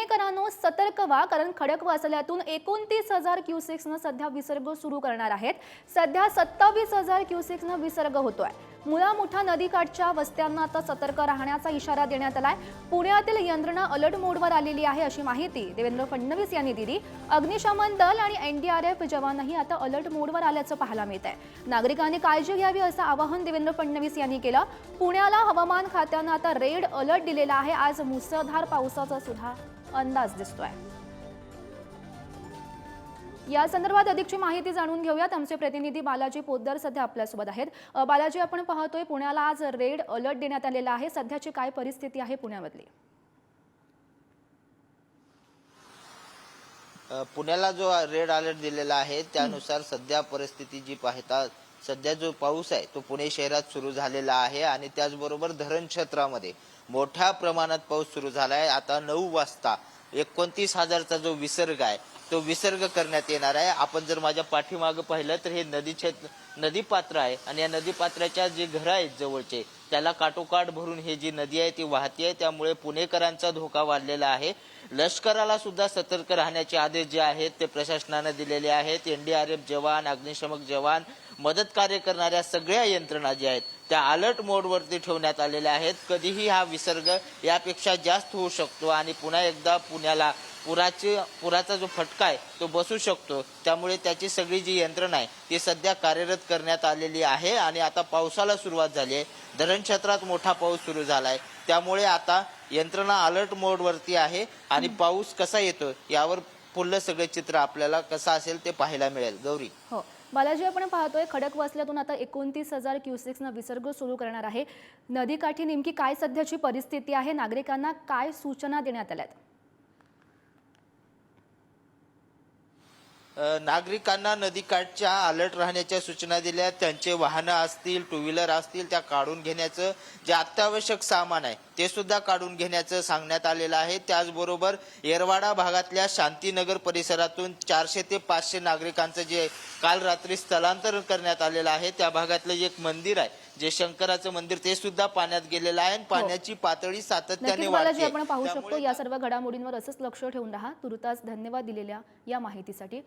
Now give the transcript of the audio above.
पुणेकरांनो सतर्क व्हा कारण खडक वाचल्यातून एकोणतीस हजार क्युसेक्सनं सध्या विसर्ग सुरू करणार आहेत. सध्या सत्तावीस हजार क्युसेक्सनं विसर्ग होतोय. मुळा मोठा नदीकाठच्या वस्त्यांना आता सतर्क राहण्याचा इशारा देण्यात आलाय. पुण्यातील यंत्रणा अलर्ट मोडवर आलेली आहे अशी माहिती देवेंद्र फडणवीस यांनी दिली. अग्निशमन दल आणि एनडीआरएफ जवानही आता अलर्ट मोडवर आल्याचं पाहायला मिळत आहे नागरिकांनी काळजी घ्यावी असं आवाहन देवेंद्र फडणवीस यांनी केलं. पुण्याला हवामान खात्यानं आता रेड अलर्ट दिलेला आहे. आज मुसळधार पावसाचा सुद्धा अंदाज दिसतोय. या संदर्भात अधिकची माहिती जाणून घेऊयात. आमचे प्रतिनिधी बालाजी पोद्दार सध्या आपल्यासोबत आहेत. बालाजी आपण पाहतोय पुण्याला आज रेड अलर्ट देण्यात आलेला आहे. सध्याची काय परिस्थिती आहे पुण्यामधली? पुण्याला जो रेड अलर्ट दिलेला आहे त्यानुसार सध्या परिस्थिती जी पाहता सध्या जो पाऊस आहे तो पुणे शहरात सुरू झालेला आहे आणि त्याचबरोबर धरण क्षेत्रामध्ये मोठ्या प्रमाणात पाऊस सुरू झाला आहे आता नऊ वाजता एकोणतीस हजारचा जो विसर्ग आहे तो विसर्ग करण्यात येणार आहे. आपण जर माझ्या पाठीमागं पाहिलं तर हे नदी क्षेत्र नदी पात्र आहे. आणि या नदी पात्राच्या जे घरं आहेत जवळचे त्याला काटोकाट भरून हे जी नदी आहे ती वाहती आहे. त्यामुळे पुणेकरांचा धोका वाढलेला आहे. लष्कराला सुद्धा सतर्क राहण्याचे आदेश जे आहेत ते प्रशासनानं दिलेले आहेत. एनडीआरएफ जवान अग्निशमक जवान मदत कार्य करणाऱ्या सगळ्या यंत्रणा ज्या आहेत त्या अलर्ट मोडवरती ठेवण्यात आलेल्या आहेत. कधीही हा विसर्ग यापेक्षा जास्त होऊ शकतो आणि पुन्हा एकदा पुण्याला पुराचे पुराचा जो फटका आहे तो बसू शकतो. त्यामुळे त्याची सगळी जी यंत्रणा आहे ती सध्या कार्यरत करण्यात आलेली आहे आणि आता पावसाला सुरुवात झाली आहे. धरण क्षेत्रात मोठा पाऊस सुरू झाला आहे त्यामुळे आता यंत्रणा अलर्ट मोडवरती आहे आणि पाऊस कसा येतो यावर पुढलं सगळे चित्र आपल्याला कसं असेल ते पाहायला मिळेल. गौरी. हो. बालाजी आपण पाहतोय खडकवासल्यातून आता एकोणतीस हजार क्युसेक्सनं विसर्ग सुरू करणार आहे. नदीकाठी नेमकी काय सध्याची परिस्थिती आहे? नागरिकांना काय सूचना देण्यात आल्यात? नागरिकांना नदीकाठच्या अलर्ट राहण्याच्या सूचना दिल्या. त्यांचे वाहनं असतील टू व्हीलर असतील त्या काढून घेण्याचं जे अत्यावश्यक सामान आहे ते सुद्धा काढून घेण्याचं सांगण्यात आलेलं आहे. त्याचबरोबर येरवाडा भागातल्या शांतीनगर परिसरातून चारशे ते पाचशे नागरिकांचं जे काल रात्री स्थलांतरण करण्यात आलेलं आहे त्या भागातलं एक मंदिर आहे जे शंकराचं मंदिर ते सुद्धा पाण्यात गेलेलं आहे आणि पाण्याची पातळी सातत्याने वाढते आपण पाहू शकतो या सर्व घडामोडींवर असंच लक्ष ठेवून राहा. तुर्तास धन्यवाद दिलेल्या या माहितीसाठी.